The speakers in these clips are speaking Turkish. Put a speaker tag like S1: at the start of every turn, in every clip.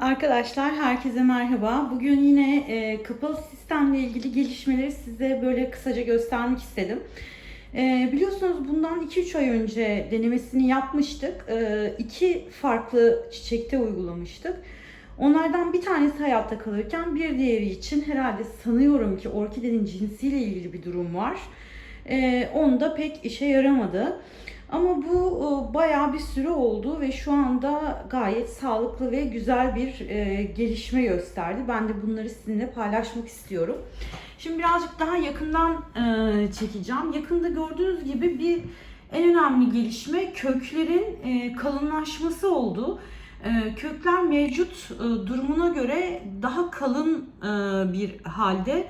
S1: Arkadaşlar herkese merhaba. Bugün yine e, kapalı sistemle ilgili gelişmeleri size böyle kısaca göstermek istedim. E, biliyorsunuz bundan 2-3 ay önce denemesini yapmıştık. E, iki farklı çiçekte uygulamıştık. Onlardan bir tanesi hayatta kalırken bir diğeri için herhalde sanıyorum ki orkidenin cinsiyle ilgili bir durum var. E, onda pek işe yaramadı. Ama bu e, bayağı bir süre oldu ve şu anda gayet sağlıklı ve güzel bir e, gelişme gösterdi. Ben de bunları sizinle paylaşmak istiyorum. Şimdi birazcık daha yakından e, çekeceğim. Yakında gördüğünüz gibi bir en önemli gelişme köklerin kalınlaşması oldu. E, kökler mevcut e, durumuna göre daha kalın e, bir halde.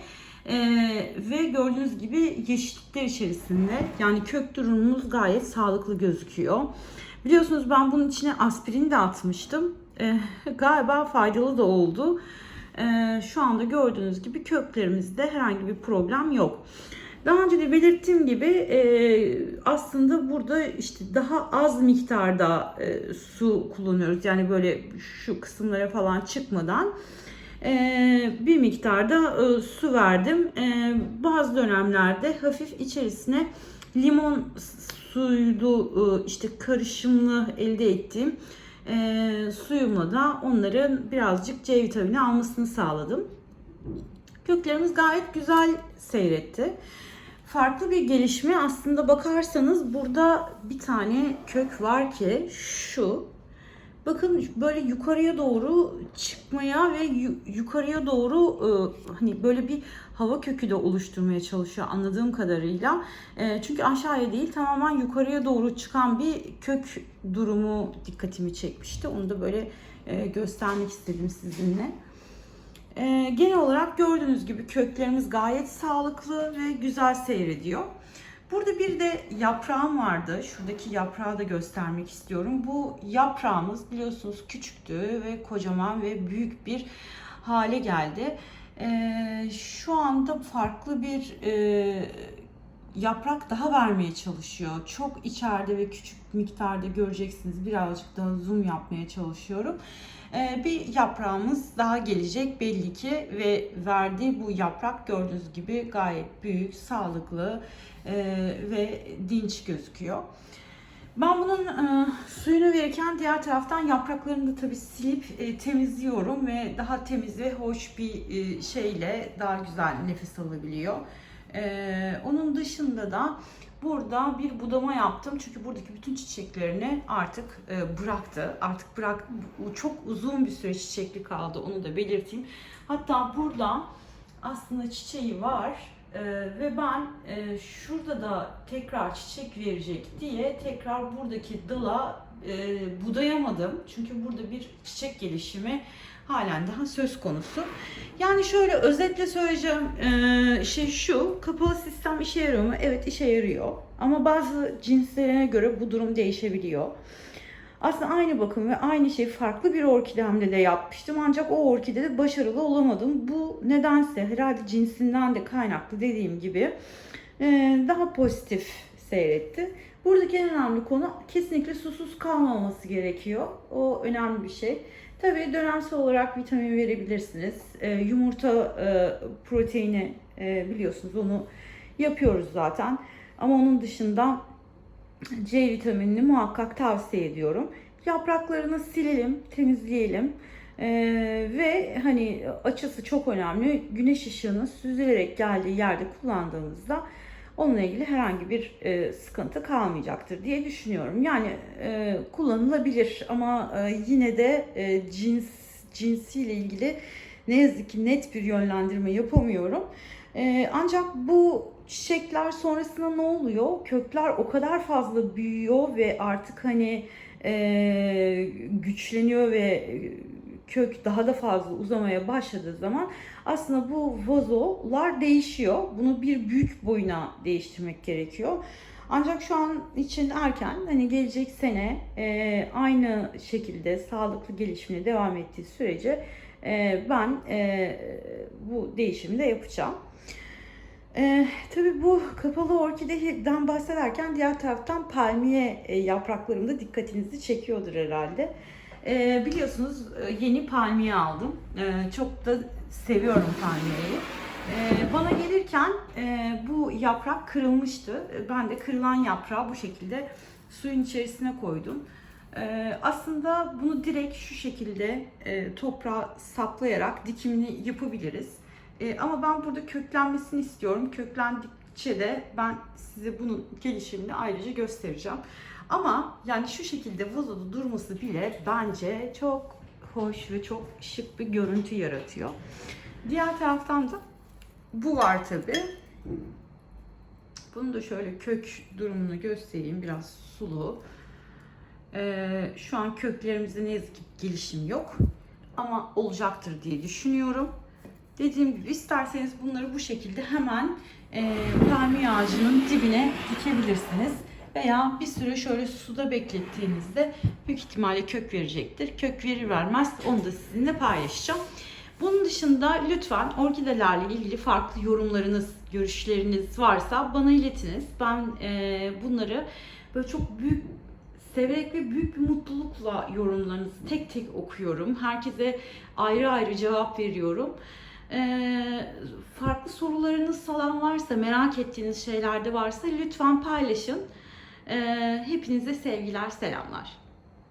S1: Ee, ve gördüğünüz gibi yeşillikler içerisinde yani kök durumumuz gayet sağlıklı gözüküyor. Biliyorsunuz ben bunun içine aspirin de atmıştım. Ee, galiba faydalı da oldu. Ee, şu anda gördüğünüz gibi köklerimizde herhangi bir problem yok. Daha önce de belirttiğim gibi e, aslında burada işte daha az miktarda e, su kullanıyoruz. Yani böyle şu kısımlara falan çıkmadan e, bir miktarda e, su verdim. E, bazı dönemlerde hafif içerisine limon suylu e, işte karışımlı elde ettiğim e, suyumla da onların birazcık C vitamini almasını sağladım. Köklerimiz gayet güzel seyretti. Farklı bir gelişme aslında bakarsanız burada bir tane kök var ki şu Bakın böyle yukarıya doğru çıkmaya ve yukarıya doğru e, hani böyle bir hava kökü de oluşturmaya çalışıyor anladığım kadarıyla. E, çünkü aşağıya değil tamamen yukarıya doğru çıkan bir kök durumu dikkatimi çekmişti. Onu da böyle e, göstermek istedim sizinle. Genel olarak gördüğünüz gibi köklerimiz gayet sağlıklı ve güzel seyrediyor. Burada bir de yaprağım vardı. Şuradaki yaprağı da göstermek istiyorum. Bu yaprağımız biliyorsunuz küçüktü ve kocaman ve büyük bir hale geldi. Ee, şu anda farklı bir e, yaprak daha vermeye çalışıyor. Çok içeride ve küçük miktarda göreceksiniz. Birazcık daha zoom yapmaya çalışıyorum. Ee, bir yaprağımız daha gelecek belli ki ve verdiği bu yaprak gördüğünüz gibi gayet büyük, sağlıklı e, ve dinç gözüküyor. Ben bunun e, suyunu verirken diğer taraftan yapraklarını da tabii silip e, temizliyorum ve daha temiz ve hoş bir e, şeyle daha güzel nefes alabiliyor. E, onun dışında da Burada bir budama yaptım çünkü buradaki bütün çiçeklerini artık e, bıraktı. Artık bırak çok uzun bir süre çiçekli kaldı onu da belirteyim. Hatta burada aslında çiçeği var e, ve ben e, şurada da tekrar çiçek verecek diye tekrar buradaki dala e, budayamadım. Çünkü burada bir çiçek gelişimi halen daha söz konusu. Yani şöyle özetle söyleyeceğim e, şey şu, kapalı sistem işe yarıyor mu? Evet işe yarıyor. Ama bazı cinslerine göre bu durum değişebiliyor. Aslında aynı bakım ve aynı şey farklı bir orkidemde de yapmıştım. Ancak o orkidede başarılı olamadım. Bu nedense herhalde cinsinden de kaynaklı dediğim gibi e, daha pozitif seyretti. Buradaki en önemli konu kesinlikle susuz kalmaması gerekiyor. O önemli bir şey. Tabii dönemsel olarak vitamin verebilirsiniz. E, yumurta e, proteini e, biliyorsunuz onu yapıyoruz zaten. Ama onun dışında C vitaminini muhakkak tavsiye ediyorum. Yapraklarını silelim, temizleyelim. Ee, ve hani açısı çok önemli. Güneş ışığının süzülerek geldiği yerde kullandığımızda onunla ilgili herhangi bir e, sıkıntı kalmayacaktır diye düşünüyorum. Yani e, kullanılabilir ama e, yine de e, cins cinsiyle ilgili ne yazık ki net bir yönlendirme yapamıyorum. E, ancak bu çiçekler sonrasında ne oluyor? Kökler o kadar fazla büyüyor ve artık hani e, güçleniyor ve kök daha da fazla uzamaya başladığı zaman aslında bu vazolar değişiyor. Bunu bir büyük boyuna değiştirmek gerekiyor. Ancak şu an için erken hani gelecek sene e, aynı şekilde sağlıklı gelişimine devam ettiği sürece e, ben e, bu değişimi de yapacağım. Ee, tabii bu kapalı orkideden bahsederken diğer taraftan palmiye e, yapraklarım da dikkatinizi çekiyordur herhalde. Ee, biliyorsunuz e, yeni palmiye aldım. Ee, çok da seviyorum palmiyeyi. Ee, bana gelirken e, bu yaprak kırılmıştı. Ben de kırılan yaprağı bu şekilde suyun içerisine koydum. Ee, aslında bunu direkt şu şekilde e, toprağa saplayarak dikimini yapabiliriz. Ee, ama ben burada köklenmesini istiyorum. Köklendikçe de ben size bunun gelişimini ayrıca göstereceğim. Ama yani şu şekilde vazoda durması bile bence çok hoş ve çok şık bir görüntü yaratıyor. Diğer taraftan da bu var tabi. Bunu da şöyle kök durumunu göstereyim. Biraz sulu. Ee, şu an köklerimizde ne yazık ki gelişim yok. Ama olacaktır diye düşünüyorum. Dediğim gibi isterseniz bunları bu şekilde hemen e, palmiye ağacının dibine dikebilirsiniz. Veya bir süre şöyle suda beklettiğinizde büyük ihtimalle kök verecektir. Kök verir vermez onu da sizinle paylaşacağım. Bunun dışında lütfen orkidelerle ilgili farklı yorumlarınız, görüşleriniz varsa bana iletiniz. Ben e, bunları böyle çok büyük severek ve büyük bir mutlulukla yorumlarınızı tek tek okuyorum. Herkese ayrı ayrı cevap veriyorum. Ee, farklı sorularınız falan varsa, merak ettiğiniz şeyler de varsa lütfen paylaşın. Ee, hepinize sevgiler, selamlar.